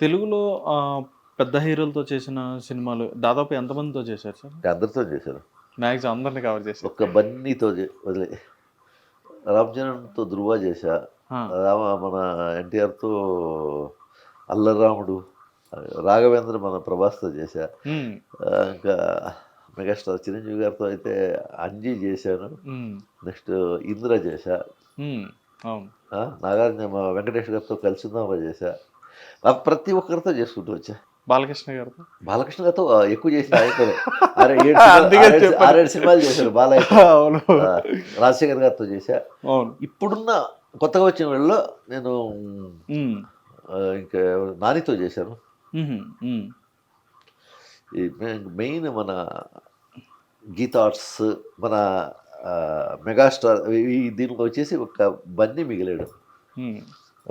తెలుగులో పెద్ద హీరోలతో చేసిన సినిమాలు దాదాపు ఎంతమందితో చేశారు సార్? అందరితో చేశాను మ్యాక్సిమం అందరిని కవర్ చేశారు. ఒక్క బన్నీతో వదిలే. రామ్చరణ్తో ధృవ చేశా. రామ మన ఎన్టీఆర్తో అల్లరాముడు రాఘవేంద్ర మన ప్రభాస్తో చేశా. ఇంకా మెగాస్టార్ చిరంజీవి గారితో అయితే అంజీ చేశాను. నెక్స్ట్ ఇంద్ర చేశా. నాగార్జున వెంకటేష్ గారితో కలిసిందామా చేశా. ప్రతి ఒక్కరితో చేసుకుంటూ వచ్చా. బాలకృష్ణ గారితో? బాలకృష్ణ గారితో ఎక్కువ చేసిన సినిమాలు- ఆరేడు- సినిమాలు చేశారు బాలయ్య అవును. రాజశేఖర్ గారితో చేశా. అవును. ఇప్పుడున్న కొత్తగా వచ్చిన వాళ్ళలో నేను ఇంకా నానితో చేశాను. మెయిన్- మన గీతా ఆర్ట్స్ మన మెగాస్టార్ ఈ దీనికి వచ్చేసి ఒక బన్నీ మిగిలాడు.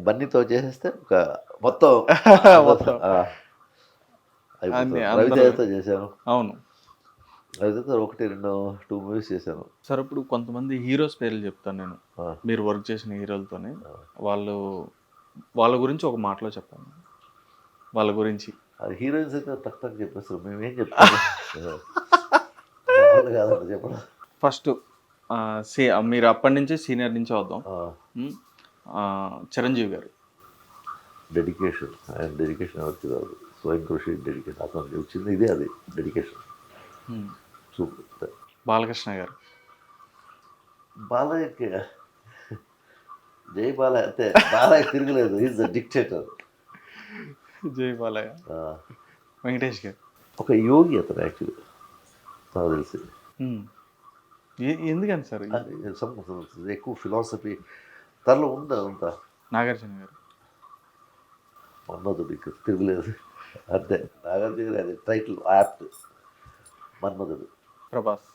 బన్నీతో చేసేస్తే ఒక మొత్తం. రవితేజతో చేశాను. అవును. ఒకటి రెండు టూ మూవీస్ చేశాను. సార్ ఇప్పుడు కొంతమంది హీరోస్ పేర్లు చెప్తాను నేను. మీరు వర్క్ చేసిన హీరోలతోనే. వాళ్ళు వాళ్ళ గురించి ఒక మాటలో చెప్పండి. వాళ్ళ గురించి. అది హీరోయిన్స్ అయితే టక్ టక్ చెప్పేస్తారు. మేమేం చెప్తాము? చెప్పడం. ఫస్ట్ సీ మీరు అప్పటి నుంచి సీనియర్ నుంచి వద్దాం. చిరంజీవి గారు. డెడికేషన్ ఆయన డెడికేషన్ ఎవరికి రాదు స్వయం కృషి డెడికేషన్ అతను వచ్చింది ఇదే అది డెడికేషన్ ఉమ్, సూపర్ బాలకృష్ణ గారు. బాలయ్యకి జై బాలయ్య. అంతే బాలయ్య తిరగలేదు. ఈజ్ ద డిక్టేటర్ జై బాలయ్య. వెంకటేష్ గారు. ఒక యోగి అతను యాక్చువల్లీ నాకు తెలిసి. ఏ- ఎందుకని సార్? ఎక్కువ ఫిలాసఫీ తనలో ఉంది అంతా? నాగార్జున గారు. మన్మధుడు ఇక తిరగలేదు. అంతే. నాగార్జున అది title apt Manmadhudu Prabhas.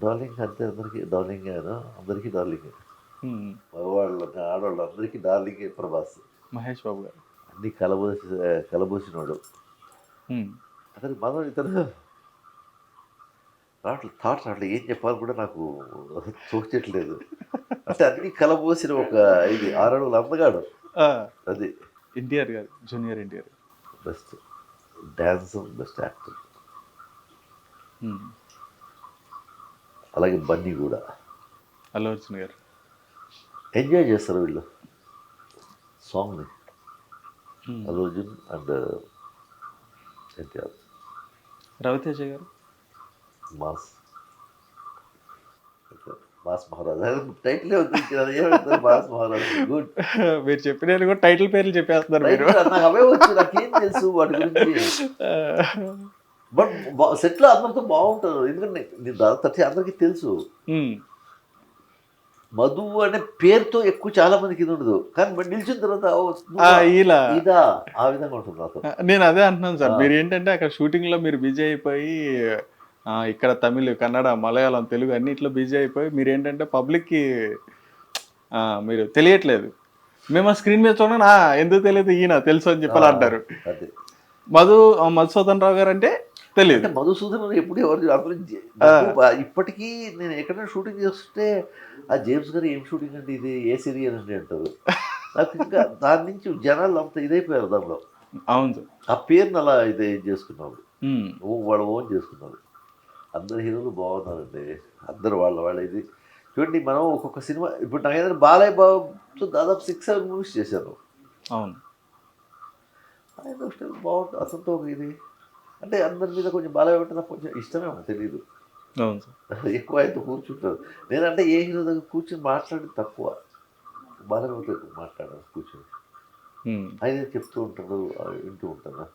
Darling అంతే అందరికీ డార్లింగ్ ఆయన అందరికీ డార్లింగ్ మగవాళ్ళు ఆడవాళ్ళు అందరికీ డార్లింగ్ ప్రభాస్. మహేష్ బాబు గారు. అన్ని కలబోసి కలబోసినవాడు ఉమ్, అతని మనం ఇతను. రావట్లేదు థాట్స్ రావట్లేదు ఏం చెప్పాలి కూడా నాకు తోచట్లేదు. అంటే అన్ని కలబోసిన ఒక ఇది ఆరడుగులు అందగాడు ఆ, అది. NTR garu junior NTR best. Dancer best actor. Um, అలాగే బన్నీ కూడా. అల్లు అర్జున్ గారు. ఎంజాయ్ చేస్తారు వీళ్ళు. సాంగ్ని. Allu Arjun and NTR Ravi Teja garu. Mass. Mass Maharaj. Title mass Maharaj good. మీరు చెప్పిన కూడా టైటిల్ పేర్లు చెప్పేస్తున్నారు మీరు. నాకు అవే వచ్చు నాకేం తెలుసు వాటి గురించి. బట్ సెట్లో అందరితో బాగుంటారు ఎందుకంటే నేను దాదాపు అందరికీ తెలుసు. మధు అనే పేరుతో ఎక్కువ చాలా మందికి ఇది ఉండదు. కానీ మరి నిలిచిన తర్వాత ఇదా ఆ విధంగా ఉంటుంది నేను అదే అంటున్నాను సార్. మీరు ఏంటంటే అక్కడ షూటింగ్లో మీరు బిజీ అయిపోయి ఇక్కడ తమిళ్ కన్నడ మలయాళం తెలుగు అన్నిట్లో బిజీ అయిపోయి మీరు ఏంటంటే పబ్లిక్కి ఆ, మీరు తెలియట్లేదు. మేము ఆ స్క్రీన్ మీద చూడండి "ఆ, ఎందుకు తెలియదు ఈయన తెలుసు అని చెప్పాలి అంటారు. అదే. మధు మధుసూదన్ రావు గారు అంటే తెలియదు. మధుసూదన్ ఎప్పుడు ఎవరు. నాకు ఇప్పటికీ నేను ఎక్కడైనా షూటింగ్ చేస్తుంటే ఆ జేమ్స్ గారు ఏం షూటింగ్ అంటే ఇది ఏ సీరియల్ అండి అంటారు. నాకు ఇంకా దాని నుంచి జనాలు అంత ఇదైపోయారు దానిలో అవును సార్. ఆ పేరుని అలా ఇది చేసుకున్నాడు. ఉమ్, ఓ ఓన్ చేసుకున్నారు అందరు హీరోలు బాగున్నారండి. అందరు వాళ్ళ వాళ్ళ ఇది. చూడండి మనం ఒక్కొక్క సినిమా ఇప్పుడు నాకు ఏదైనా బాలయ్య బాబుతో దాదాపు సిక్స్ సెవెన్ మూవీస్ చేశాను అవును. ఆయన బాగుంటుంది అతనితో ఒక ఇది. అంటే అందరి మీద కొంచెం బాలయ్య నాకు కొంచెం ఇష్టమే తెలియదు అవును సార్. ఎక్కువ ఆయనతో కూర్చుంటారు. నేనంటే ఏ హీరో దగ్గర కూర్చొని మాట్లాడేది తక్కువ. బాలయ్యతో ఎక్కువ మాట్లాడాను కూర్చొని. ఆయన చెప్తూ ఉంటాడు వింటూ ఉంటాను.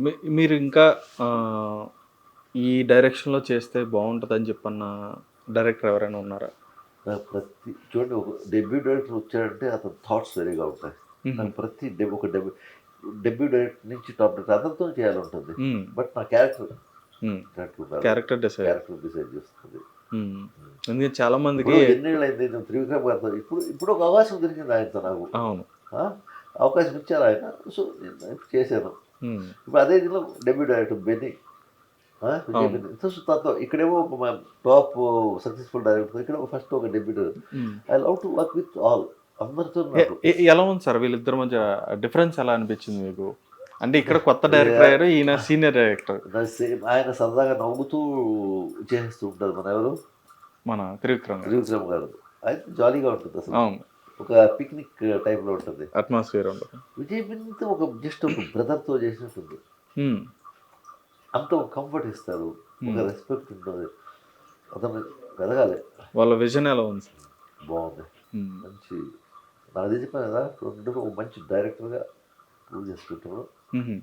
మీ- మీరు ఇంకా ఈ డైరెక్షన్లో చేస్తే బాగుంటుందని చెప్పన్న డైరెక్టర్ ఎవరైనా ఉన్నారా? ప్రతి చూడండి ఒక డెబ్యూ డైరెక్టర్ వచ్చాడంటే అతని థాట్స్ వేరేగా ఉంటాయి. ప్రతి డెబ్యూ ఒక డెబ్యూ డెబ్యూ డైరెక్టర్ నుంచి టాప్ డైరెక్టర్ అందరితో చేయాలంటుంది. బట్ నా character. Character decide character decide చేస్తుంది. ఎందుకంటే చాలా మందికి ఎన్నేళ్ళు అయింది నేను త్రివిక్రమ్ గారితో ఇప్పుడు ఇప్పుడు ఒక అవకాశం దొరికింది ఆయనతో నాకు. అవును? అవకాశం ఇచ్చారు ఆయన. సో నేను చేశాను. ఇప్పుడు అదే దీనిలో డెబ్యూ డైరెక్టర్ బెన్నీ ఆ? విజయ్ అవును. బెన్నీ. సో తనతో ఇక్కడేమో ఒక టాప్ సక్సెస్ఫుల్ డైరెక్టర్ ఇక్కడ ఫస్ట్ ఒక debut director um, I love to work with all అందరితో ఎలా ఉంది సార్ వీళ్ళిద్దరి మధ్య డిఫరెన్స్ ఎలా అనిపించింది మీకు? అంటే ఇక్కడ కొత్త డైరెక్టర్ అయ్యారు ఈయన సీనియర్ డైరెక్టర్ ఆయన సరదాగా నవ్వుతూ చేస్తూ ఉంటారు మన ఎవరు? మన త్రివిక్రమ్ త్రివిక్రమ్ గారు. అయితే జాలీగా ఉంటుంది అసలు. ఒక పిక్నిక్ టైప్లో ఉంటుంది. అట్మాస్ఫియర్ ఉంటుంది విజయ్ బింద్ ఒక జస్ట్ ఒక బ్రదర్తో చేసినట్టుంది. ఉమ్, అంత ఒక కంఫర్ట్ ఇస్తారు. ఒక రెస్పెక్ట్ ఉంటుంది. అతను ఎదగాలి వాళ్ళ విజన్ ఎలా ఉంది? బాగుంది. ఉమ్, మంచి నాకు తెలిసి కదా? రెండు ఒక మంచి డైరెక్టర్గా ప్రూవ్ చేసుకుంటాను ఉహుం,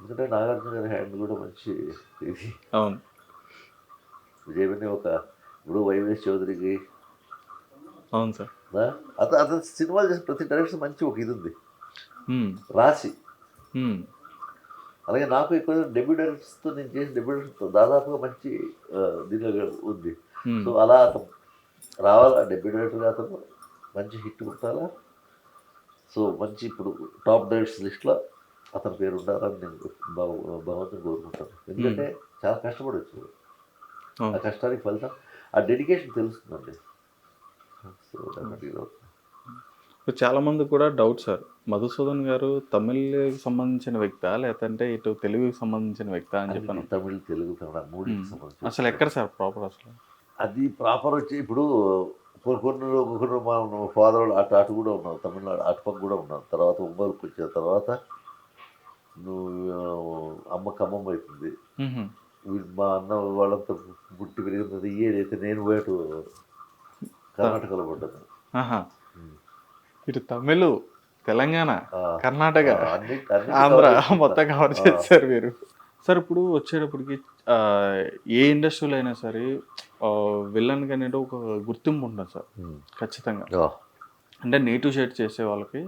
ఎందుకంటే నాగార్జున గారి హ్యాండ్ కూడా మంచి ఇది. అవును. విజయ్ ఒక ఇప్పుడు వైవేష్ చౌదరికి. అవును సార్. నా? అత అతను సినిమాలు చేసిన ప్రతి డైరెక్షన్ మంచి ఒక ఇది ఉంది. రాసి అలాగే నాకు ఎక్కువ డెబ్యూ డైరెక్టర్స్తో నేను చేసిన డెబ్యూ డైరెక్టర్తో దాదాపుగా మంచి దీనిలో ఉంది. ఉమ్, సో అలా అతను రావాలా? డెబ్యూ డైరెక్టర్గా అతను మంచి హిట్ కొట్టాలా? సో మంచి ఇప్పుడు టాప్ డైరెక్టర్స్ లిస్ట్లో అతని పేరు ఉండాలని నేను భగ- భగవంతుని కోరుకుంటాను. ఎందుకంటే చాలా కష్టపడవచ్చు ఆ కష్టానికి ఫలితం ఆ డెడికేషన్ తెలుస్తుందండి. సో డెఫినెట్గా ఇప్పుడు చాలా మంది కూడా డౌట్ సార్. మధుసూదన్ గారు తమిళ్కి సంబంధించిన వ్యక్తా? లేదంటే ఇటు తెలుగుకి సంబంధించిన వ్యక్తా అని చెప్పాను. తమిళ్ తెలుగు కన్నడ మూడింటికి సంబంధించి అసలు ఎక్కడ సార్ ప్రాపర్ అసలు? అది ప్రాపర్ వచ్చి ఇప్పుడు కొన్ని కొన్ని మా ఫాదర్ వాళ్ళు అటు అటు కూడా ఉన్నారు. తమిళనాడు అటుపక్క కూడా ఉన్నారు. తర్వాత ఉమ్మడికి వచ్చిన తర్వాత నువ్వు అమ్మ ఖమ్మం అవుతుంది మా అన్న వాళ్ళంతా పుట్టి పెరిగినది ఏదైతే నేను పోయేటు కర్ణాటకలో పడ్డాను ఇటు తమిళ్ తెలంగాణ కర్ణాటక ఆంధ్ర. మొత్తం కవర్ చేశారు మీరు సార్ ఇప్పుడు వచ్చేటప్పటికి ఏ ఇండస్ట్రీలో అయినా సరే విలన్ అనేది ఒక గుర్తింపు ఉంటుంది సార్. ఖచ్చితంగా. అంటే నేటివ్ షేడ్ చేసే వాళ్ళకి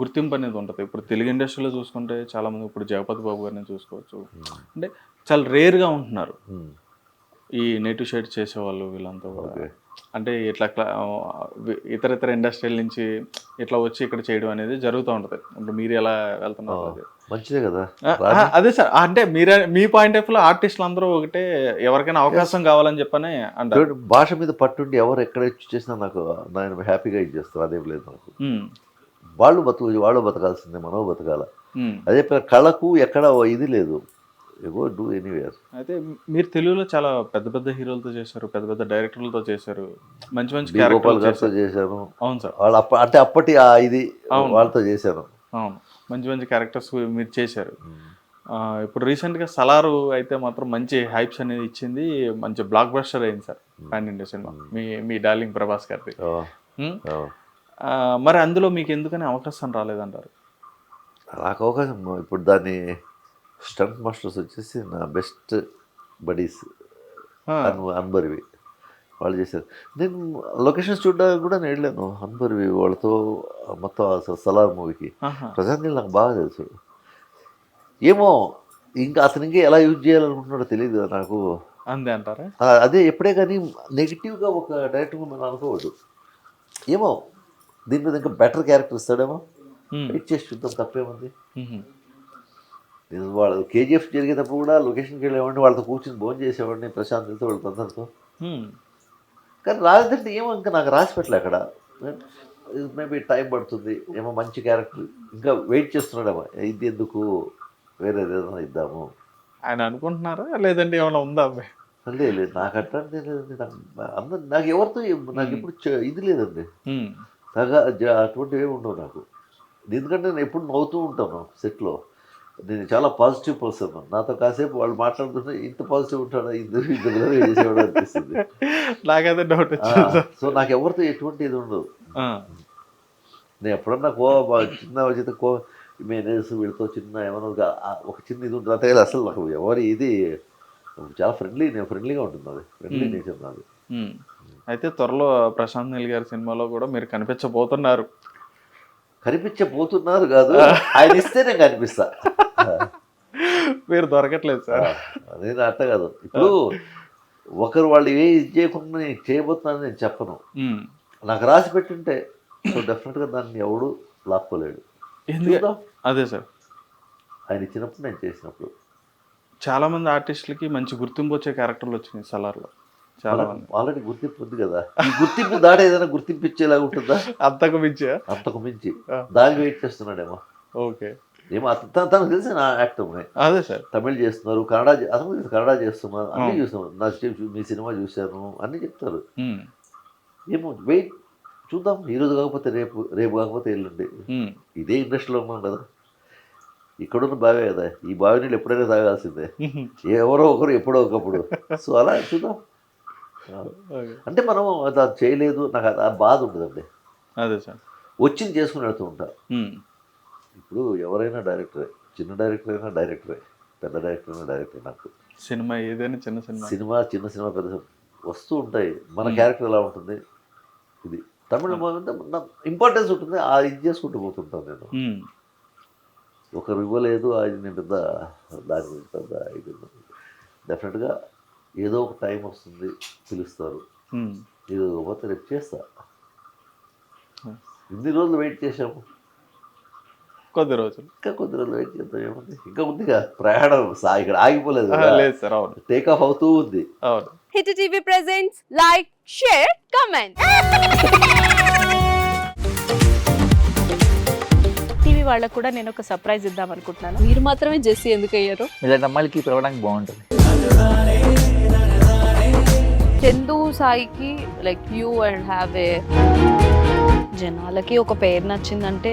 గుర్తింపు అనేది ఉంటుంది. ఇప్పుడు తెలుగు ఇండస్ట్రీలో చూసుకుంటే చాలా మంది ఇప్పుడు జగపతి బాబు గారిని చూసుకోవచ్చు. అంటే చాలా రేర్గా ఉంటున్నారు. ఈ నేటివ్ షేడ్ చేసేవాళ్ళు వీళ్ళంతా కూడా. అంటే ఇట్లా ఇతర ఇతర ఇండస్ట్రీల నుంచి ఇట్లా వచ్చి ఇక్కడ చేయడం అనేది జరుగుతూ ఉంటుంది. ఇప్పుడు మీరు ఎలా వెళ్తున్నారు. మంచిదే కదా. అదే సార్ అంటే మీరే మీ పాయింట్ ఆఫ్లో ఆర్టిస్టులు అందరూ ఒకటే ఎవరికైనా అవకాశం కావాలని చెప్పని అంటారు. చూడండి, భాష మీద పట్టుండి ఎవరు ఎక్కడ చేసినా నాకు నేను హ్యాపీగా ఇది చేస్తాను అదేం లేదు నాకు. వాళ్ళు బతుకు వాళ్ళు బతకాల్సిందే మనం బతకాల. అదే కళకు ఎక్కడ ఇది లేదు. ఎగో డూ ఎనీవేర్ అయితే మీరు తెలుగులో చాలా పెద్ద పెద్ద హీరోలతో చేశారు పెద్ద పెద్ద డైరెక్టర్లతో చేశారు మంచి మంచి గోపాల్ గారితో చేశారు. చేశాను. అవును సార్. వాళ్ళు అప్ప అంటే అప్పటి ఆ ఇది. వాళ్ళతో చేశాను. అవును. మంచి మంచి క్యారెక్టర్స్ మీరు చేశారు. ఇప్పుడు రీసెంట్గా సలారు అయితే మాత్రం మంచి హైప్స్ అనేది ఇచ్చింది మంచి బ్లాక్ బస్టర్ అయింది సార్ పాన్ ఇండియా సినిమా. మీ మీ డార్లింగ్ ప్రభాస్ గారిది. ఆ, మరి అందులో మీకు ఎందుకని అవకాశం రాలేదంటారు? నాకు అవకాశం ఇప్పుడు దాన్ని స్టంట్ మాస్టర్స్ వచ్చేసి నా బెస్ట్ బడీస్ అన్బరివి. వాళ్ళు చేశారు. నేను లొకేషన్స్ చూడడానికి కూడా నేను వెళ్ళాను. అన్బరివి వాళ్ళతో మొత్తం అసలు సలార్ మూవీకి. ప్రశాంత్ నాకు బాగా తెలుసు. ఏమో ఇంకా అతను ఇంకా ఎలా యూజ్ చేయాలనుకుంటున్నాడో తెలియదు నాకు. అంతే అంటారా? అదే ఎప్పుడే కానీ నెగిటివ్గా ఒక డైరెక్టర్గా మనం అనుకోవద్దు. ఏమో దీని మీద ఇంకా బెటర్ క్యారెక్టర్ ఇస్తాడేమో? వెయిట్ చేసి చూద్దాం తప్పేముంది? నేను వాళ్ళు కేజీఎఫ్ జరిగేటప్పుడు కూడా లొకేషన్కి వెళ్ళేవాడిని వాళ్ళతో కూర్చుని భోజనం చేసేవాడిని ప్రశాంత్తో వాళ్ళతో అందరితో కానీ రాలేదంటే ఏమో ఇంకా నాకు రాసి పెట్టలే అక్కడ. మేబీ టైం పడుతుంది ఏమో మంచి క్యారెక్టర్ ఇంకా వెయిట్ చేస్తున్నాడేమో ఇది ఎందుకు? వేరే ఏదైనా ఇద్దాము. ఆయన అనుకుంటున్నారా? లేదంటే ఏమైనా ఉందా అబ్బాయి లేదు లేదు నాకు అట్లాంటి లేదండి. నాకు అందరు నాకు ఎవరితో నాకు ఇప్పుడు ఇది లేదండి. జ- అటువంటివి ఏమి ఉండవు నాకు. ఎందుకంటే నేను ఎప్పుడు నవ్వుతూ ఉంటాను సెట్లో. నేను చాలా పాజిటివ్ పర్సన్ నాతో కాసేపు వాళ్ళు మాట్లాడుతుంటే ఇంత పాజిటివ్ ఉంటాడా? ఇద్దరు ఇద్దరు చేసేవాడు అనిపిస్తుంది. నాకైతే డౌట్ సో నాకు ఎవరితో ఎటువంటి ఇది ఉండదు. నేను ఎప్పుడన్నా కో చిన్న వచ్చితే కో మేనేజర్స్ వీళ్ళతో చిన్న ఏమైనా ఒక చిన్న ఇది ఉంటుంది. అంతే అసలు నాకు ఎవరి ఇది చాలా ఫ్రెండ్లీ నేను ఫ్రెండ్లీగా ఉంటుంది అది. ఫ్రెండ్లీ నేచర్ నాది. అయితే త్వరలో ప్రశాంత్ నీల్ గారి సినిమాలో కూడా మీరు కనిపించబోతున్నారు. కనిపించబోతున్నారు కాదు. ఆయన ఇస్తే నేను కనిపిస్తా. మీరు దొరకట్లేదు సార్. నేను అట్ట కాదు. ఇప్పుడు ఒకరు వాళ్ళు ఏ ఇది చేయకుండా నేను చేయబోతున్నాను నేను చెప్పను. నాకు రాసి పెట్టుంటే సో డెఫినెట్గా దాన్ని ఎవడు లాక్కోలేడు. ఎందుకు. అదే సార్. ఆయన ఇచ్చినప్పుడు నేను చేసినప్పుడు. చాలా మంది ఆర్టిస్టులకి మంచి గుర్తింపు వచ్చే క్యారెక్టర్లు వచ్చినాయి సలార్లో. చాలా మంది. ఆల్రెడీ గుర్తింపు ఉంది కదా. ఈ గుర్తింపు దాటి ఏదైనా గుర్తింపు ఇచ్చేలాగా ఉంటుందా? అంతకు మించా. అంతకు మించి. ఆ. దానికి వెయిట్ చేస్తున్నాడేమో. ఓకే. ఏమో తనకు తెలిసి నా యాక్టర్ అదే సార్. తమిళ్ చేస్తున్నారు కన్నడ అతను కన్నడ చేస్తున్నారు అన్నీ. చూస్తున్నాం నా మీ సినిమా చూశాను అన్నీ చెప్తారు. ఏమో వెయిట్ చూద్దాం. ఈ రోజు కాకపోతే రేపు రేపు కాకపోతే ఎల్లుండి. ఇదే ఇండస్ట్రీలో ఉన్నాం కదా. ఇక్కడున్న బావే కదా. ఈ బావి నీళ్ళు ఎప్పుడైనా తాగాల్సిందే. ఎవరో ఒకరు ఎప్పుడో ఒకప్పుడు. సో అలా చూద్దాం. అంటే మనం అది చేయలేదు. నాకు అది- ఆ బాధ ఉండదండి. అదే సార్. వచ్చింది చేసుకుని వెళ్తూ ఉంటా. ఇప్పుడు ఎవరైనా డైరెక్టరే చిన్న డైరెక్టర్ అయినా డైరెక్టరే పెద్ద డైరెక్టర్ అయినా డైరెక్టర్ నాకు. సినిమా ఏదైనా చిన్న సినిమా. సినిమా చిన్న సినిమా పెద్ద వస్తూ ఉంటాయి. మన. క్యారెక్టర్ ఎలా ఉంటుంది? ఇది తమిళ ఇంపార్టెన్స్ ఉంటుంది. ఆ ఇది చేసుకుంటూ పోతుంటాను నేను. ఒకరు ఇవ్వలేదు అది నేను పెద్ద దాని గురించి పెద్ద ఇది డెఫినెట్గా ఏదో ఒక టైం వస్తుంది పిలుస్తారు. ఇది పోతే రేపు చేస్తా. ఇన్ని రోజులు వెయిట్ చేసాము కొద్ది రోజులు. ఇంకా కొద్ది రోజులు వెయిట్ చేద్దాం ఏముంది? ఇంకా ఉందిగా ప్రయాణం సా ఇక్కడ ఆగిపోలేదు లేదు సార్ అవును. టేక్ ఆఫ్ అవుతూ ఉంది. అవును. Hit TV presents like share comment TV వాళ్ళకు కూడా నేను ఒక సర్ప్రైజ్ ఇద్దాం అనుకుంటున్నాను. మీరు మాత్రమే జెస్సీ ఎందుకు అయ్యారు ఇలాంటి అమ్మాయిలకి పిలవడానికి బాగుంటుంది. చందు సాయికి like you and have a జనాలకి ఒక పేరు నచ్చిందంటే